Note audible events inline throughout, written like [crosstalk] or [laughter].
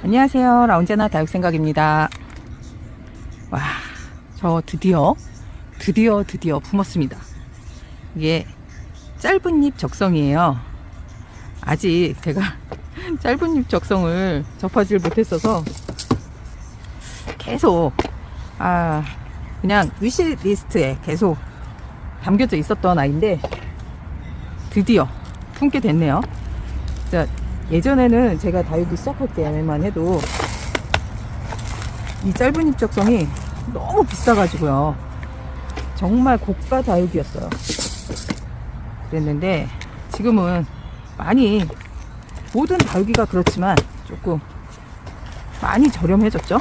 안녕하세요. 라운제나 다육생각입니다. 와, 저 드디어, 드디어, 드디어 품었습니다. 이게 짧은 잎 적성이에요. 아직 제가 [laughs] 짧은 잎 적성을 접하지를 못했어서 계속, 아, 그냥 위시리스트에 계속 담겨져 있었던 아이인데 드디어 품게 됐네요. 자, 예전에는 제가 다육이 시작할 때만 해도 이 짧은 잎적성이 너무 비싸가지고요. 정말 고가 다육이었어요. 그랬는데 지금은 많이 모든 다육이가 그렇지만 조금 많이 저렴해졌죠.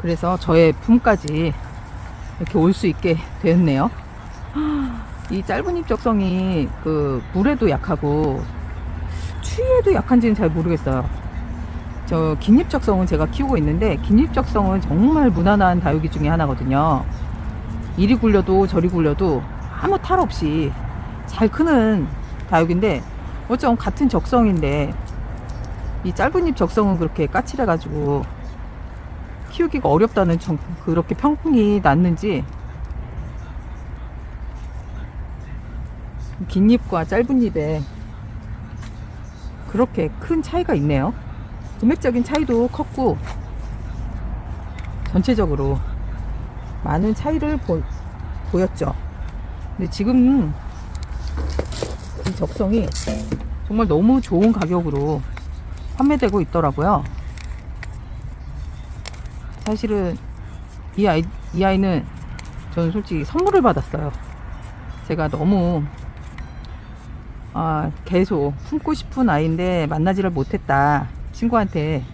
그래서 저의 품까지 이렇게 올 수 있게 되었네요. 이 짧은 잎 적성이 그 물에도 약하고 추위에도 약한지는 잘 모르겠어요. 저긴잎 적성은 제가 키우고 있는데 긴잎 적성은 정말 무난한 다육이 중에 하나거든요. 이리 굴려도 저리 굴려도 아무 탈 없이 잘 크는 다육인데 어쩜 같은 적성인데 이 짧은 잎 적성은 그렇게 까칠해가지고 키우기가 어렵다는 정- 그렇게 평이 났는지 긴 잎과 짧은 잎에 그렇게 큰 차이가 있네요. 금액적인 차이도 컸고 전체적으로 많은 차이를 보, 보였죠. 근데 지금 이 적성이 정말 너무 좋은 가격으로 판매되고 있더라고요. 사실은 이 아이, 이 아이는 저는 솔직히 선물을 받았어요. 제가 너무 아, 계속 품고 싶은 아이인데 만나지를 못했다. 친구한테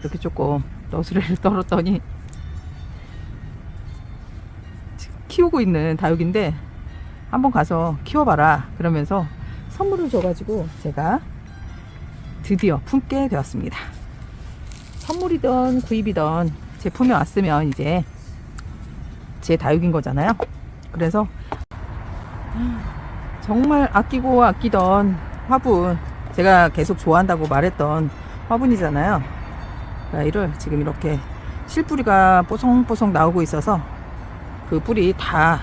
이렇게 조금 너스레를 [laughs] 떨었더니 키우고 있는 다육인데 한번 가서 키워봐라. 그러면서 선물을 줘가지고 제가 드디어 품게 되었습니다. 선물이든 구입이든 제품이 왔으면 이제 제 다육인 거잖아요. 그래서 정말 아끼고 아끼던 화분. 제가 계속 좋아한다고 말했던 화분이잖아요. 그 아이를 지금 이렇게 실뿌리가 뽀송뽀송 나오고 있어서 그 뿌리 다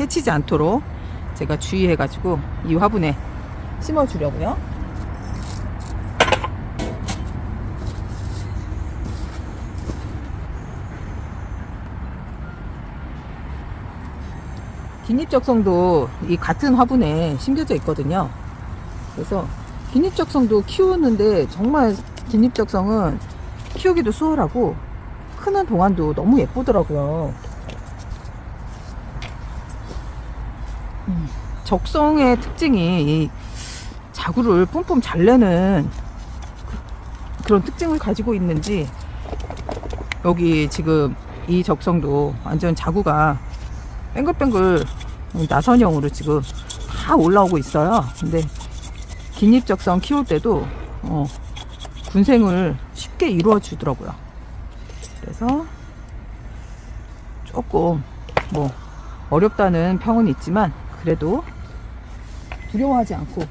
해치지 않도록 제가 주의해 가지고 이 화분에 심어 주려고요 긴잎 적성도 이 같은 화분에 심겨져 있거든요. 그래서 긴잎 적성도 키우는데 정말 긴잎 적성은 키우기도 수월하고 크는 동안도 너무 예쁘더라고요. 음, 적성의 특징이 이 자구를 뿜뿜 잘 내는 그- 그런 특징을 가지고 있는지 여기 지금 이 적성도 완전 자구가 뱅글뱅글 나선형으로 지금 다 올라오고 있어요. 근데 긴잎 적성 키울 때도 어, 군생을 쉽게 이루어 주더라고요. 그래서 조금 뭐 어렵다는 평은 있지만 그래도 두려워하지 않고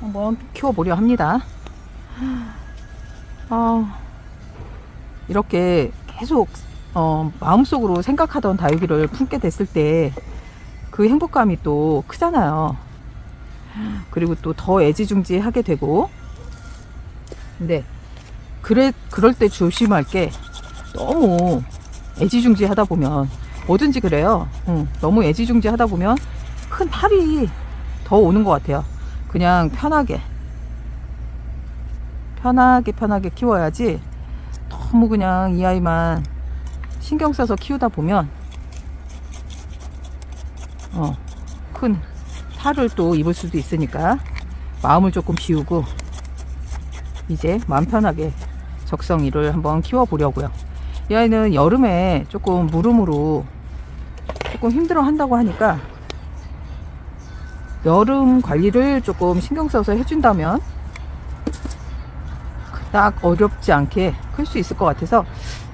한번 키워보려 합니다. 아, 이렇게 계속 어, 마음속으로 생각하던 다육이를 품게 됐을 때 그 행복감이 또 크잖아요. 그리고 또 더 애지중지 하게 되고. 근데 그래 그럴 때 조심할 게 너무 애지중지 하다 보면 뭐든지 그래요. 응, 너무 애지중지 하다 보면 큰 탈이 더 오는 것 같아요. 그냥 편하게 편하게 편하게 키워야지 너무 그냥 이 아이만 신경 써서 키우다 보면 어, 큰 탈을 또 입을 수도 있으니까 마음을 조금 비우고 이제 마음 편하게 적성이를 한번 키워 보려고요. 이 아이는 여름에 조금 무름으로 조금 힘들어 한다고 하니까 여름 관리를 조금 신경 써서 해준다면 딱 어렵지 않게 클 수 있을 것 같아서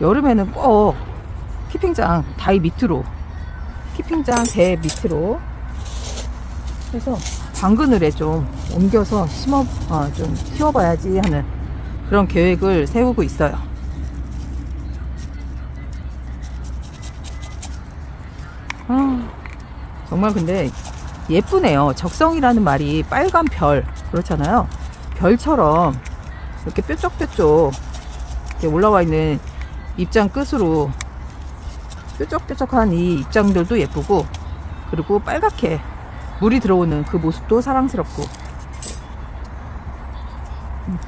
여름에는 꼭 키핑장 다이 밑으로 키핑장 대 밑으로 해서 당근을에 좀 옮겨서 심어 어, 좀 키워봐야지 하는 그런 계획을 세우고 있어요. 아, 정말 근데 예쁘네요. 적성이라는 말이 빨간 별 그렇잖아요. 별처럼 이렇게 뾰족뾰족 이렇게 올라와 있는 입장 끝으로 뾰족뾰족한 이 입장들도 예쁘고 그리고 빨갛게 물이 들어오는 그 모습도 사랑스럽고 음.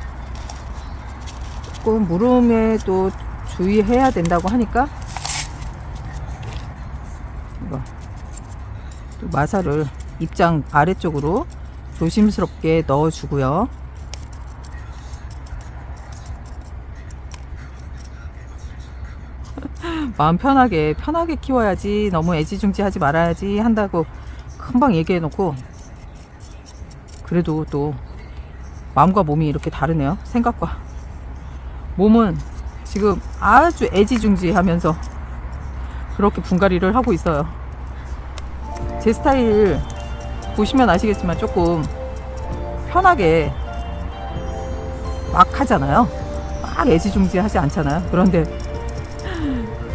조금 물음에도 주의해야 된다고 하니까 이거 또 마사를 입장 아래쪽으로 조심스럽게 넣어주고요. [laughs] 마음 편하게 편하게 키워야지. 너무 애지중지하지 말아야지 한다고 금방 얘기해 놓고 그래도 또 마음과 몸이 이렇게 다르네요 생각과. 몸은 지금 아주 애지중지하면서 그렇게 분갈이를 하고 있어요. 제 스타일 보시면 아시겠지만 조금 편하게 막 하잖아요. 막 애지중지하지 않잖아요. 그런데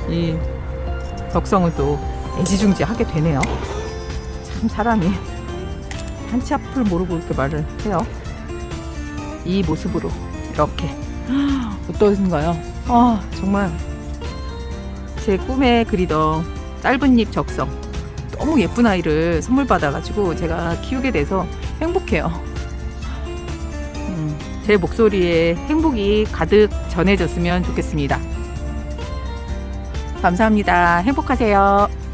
이 적성은 또 애지중지 하게 되네요. 참 사람이 한치 앞을 모르고 이렇게 말을 해요. 이 모습으로 이렇게 [gasps] 어떠신가요? 아 정말 제 꿈에 그리던 짧은 잎 적성 너무 예쁜 아이를 선물 받아가지고 제가 키우게 돼서 행복해요. 음, 제 목소리에 행복이 가득 전해졌으면 좋겠습니다. 감사합니다. 행복하세요.